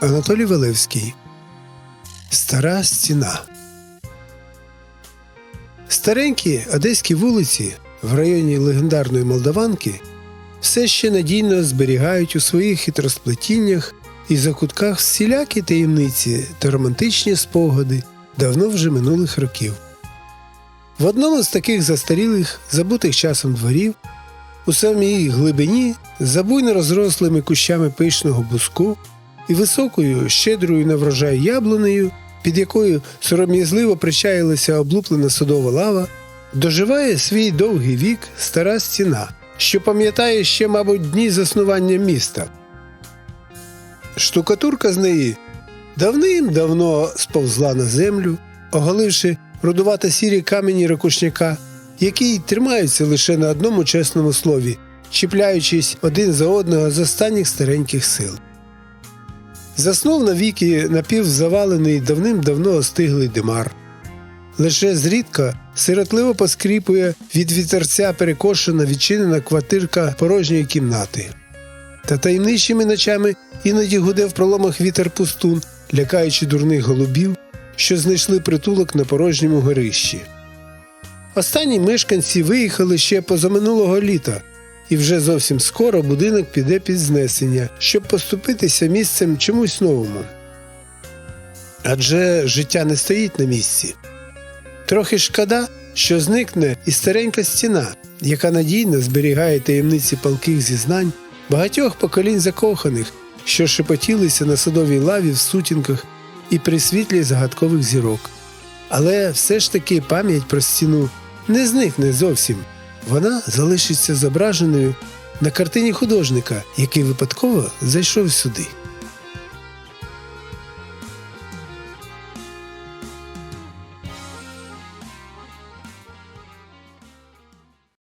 Анатолій Велевський. Стара стіна. Старенькі одеські вулиці в районі легендарної Молдаванки все ще надійно зберігають у своїх хитросплетіннях і закутках всілякі таємниці та романтичні спогади давно вже минулих років. В одному з таких застарілих, забутих часом дворів, у самій глибині, за буйно розрослими кущами пишного буску і високою, щедрою на врожай яблунею, під якою сором'язливо причаїлася облуплена садова лава, доживає свій довгий вік стара стіна, що пам'ятає ще, мабуть, дні заснування міста. Штукатурка з неї давним-давно сповзла на землю, оголивши рудувато сірі камені ракушняка, які тримаються лише на одному чесному слові, чіпляючись один за одного з останніх стареньких сил. Заснув навіки напівзавалений давним-давно остиглий димар. Лише зрідка сиротливо поскріпує від вітерця перекошена відчинена квартирка порожньої кімнати. Та таємничими ночами іноді гуде в проломах вітер пустун, лякаючи дурних голубів, що знайшли притулок на порожньому горищі. Останні мешканці виїхали ще позаминулого літа, і вже зовсім скоро будинок піде під знесення, щоб поступитися місцем чомусь новому. Адже життя не стоїть на місці. Трохи шкода, що зникне і старенька стіна, яка надійно зберігає таємниці палких зізнань багатьох поколінь закоханих, що шепотілися на садовій лаві в сутінках і при світлі загадкових зірок. Але все ж таки пам'ять про стіну не зникне зовсім. Вона залишиться зображеною на картині художника, який випадково зайшов сюди.